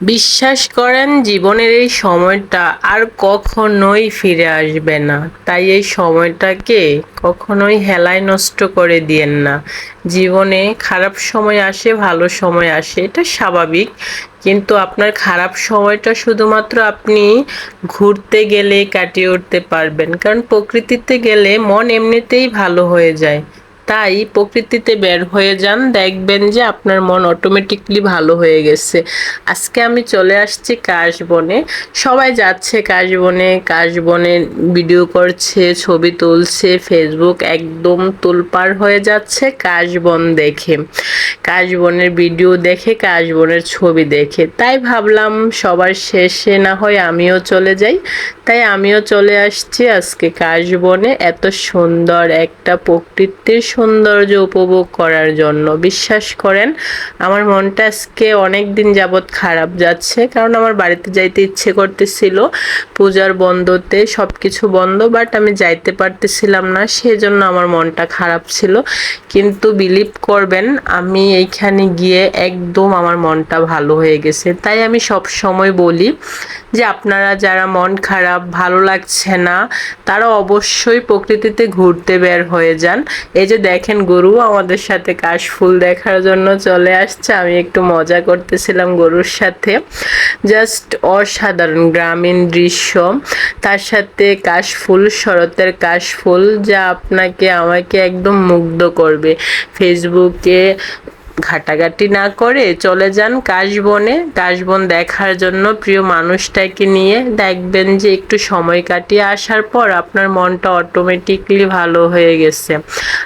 বিশ্বাস করেন জীবনের এই সময়টা আর কখনোই ফিরে আসবে না। তাই এই সময়টাকে কখনোই হেলায় নষ্ট করে দিয়েন না। জীবনে খারাপ সময় আসে, ভালো সময় আসে, এটা স্বাভাবিক। কিন্তু আপনার খারাপ সময়টা শুধুমাত্র আপনি ঘুরতে গেলে কাটিয়ে উঠতে পারবেন। কারণ প্রকৃতিতে গেলে মন এমনিতেই ভালো হয়ে যায়। তাই প্রকৃতিতে বের হয়ে যান, দেখবেন যে আপনার মন অটোমেটিকলি ভালো হয়ে গেছে। আজকে আমি চলে আসছি কাশবনে। সবাই যাচ্ছে কাশবনে কাশবনে ভিডিও করছে, ছবি তুলছে ফেসবুক একদম তুলপার হয়ে যাচ্ছে কাশবন দেখে। কাশবনের ভিডিও দেখে, কাশবনের ছবি দেখে। তাই ভাবলাম সবার শেষে না হয় আমিও চলে যাই। তাই আমিও চলে আসছি আজকে কাশবনে। এত সুন্দর একটা প্রকৃতির সৌন্দর্য উপভোগ করার জন্য। বিশ্বাস করেন, আমার মনটা আজকে অনেক দিন যাবৎ খারাপ যাচ্ছে, কারণ আমার বাড়িতে যাইতে ইচ্ছে করতেছিল, পূজার বন্ধতে সব কিছু বন্ধ বাট আমি যাইতে পারতেছিলাম না, সেজন্য আমার মনটা খারাপ ছিল। কিন্তু বিলিভ করবেন, আমি এইখানে গিয়ে একদম আমার মনটা ভালো হয়ে গেছে। তাই আমি সব সময় বলি যে, আপনারা যারা মন খারাপ, ভালো লাগছে না, তারা অবশ্যই প্রকৃতিতে ঘুরতে বের হয়ে যান। এই যে দেখেন গরু আমাদের সাথে কাশফুল দেখার জন্য চলে আসছে। আমি একটু মজা করতেছিলাম গরুর সাথে। জাস্ট অসাধারণ গ্রামীণ দৃশ্য। তার সাথে কাশফুল শরতের কাশফুল যা আপনাকে, আমাকে একদম মুগ্ধ করবে। ফেসবুকে ঘাটাঘাটি না করে চলে যান কাশবনে। কাশবন দেখার জন্য প্রিয় মানুষটাকে নিয়ে দেখবেন যে একটু সময় কাটিয়ে আসার পর আপনার মনটা অটোমেটিকলি ভালো হয়ে গেছে।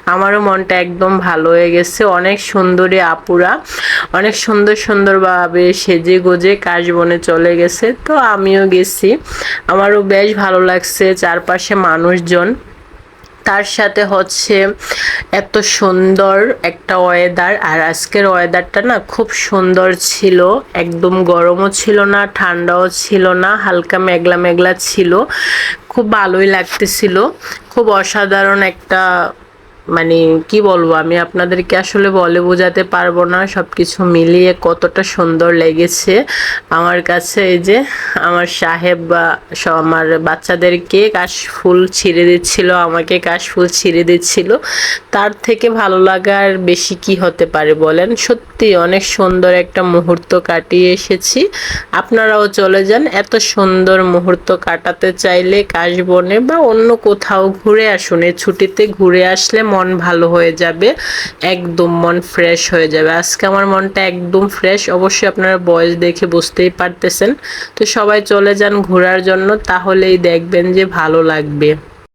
আমারও মনটা একদম ভালো হয়ে গেছে। অনেক সুন্দরী আপুরা, অনেক সুন্দর সুন্দরভাবে সেজে গোজে কাশবনে চলে গেছে। তো আমিও গেছি। আমারও বেশ ভালো লাগছে চারপাশে মানুষজন। তার সাথে হচ্ছে এত সুন্দর একটা ওয়েদার আর আজকের ওয়েদারটা না খুব সুন্দর ছিল। একদম গরমও ছিল না, ঠান্ডাও ছিল না, হালকা মেঘলা মেঘলা ছিল। খুব ভালোই লাগতেছিল। খুব অসাধারণ একটা মানে কি বলব, আমি আপনাদেরকে আসলে বলে বোঝাতে পারব না সব কিছু মিলিয়ে কতটা সুন্দর লেগেছে। আমার কাছে এই যে আমার সাহেব বা আমার বাচ্চাদেরকে কাশ ফুল ছিঁড়ে দিচ্ছিল, আমাকে কাশ ফুল ছিঁড়ে দিচ্ছিল। তার থেকে ভালো লাগার বেশি কি হতে পারে বলেন? সত্যি অনেক সুন্দর একটা মুহূর্ত কাটিয়ে এসেছি। আপনারাও চলে যান, এত সুন্দর মুহূর্ত কাটাতে চাইলে কাশবনে বা অন্য কোথাও ঘুরে আসুন। এই ছুটিতে ঘুরে আসলে মন ভালো হয়ে যাবে, একদম মন ফ্রেশ হয়ে যাবে। আজকে আমার মনটা একদম ফ্রেশ অবশ্যই আপনারা বয়স দেখে বুঝতেই পারতেছেন। তো সবাই চলে যান ঘোরার জন্য, তাহলেই দেখবেন যে ভালো লাগবে।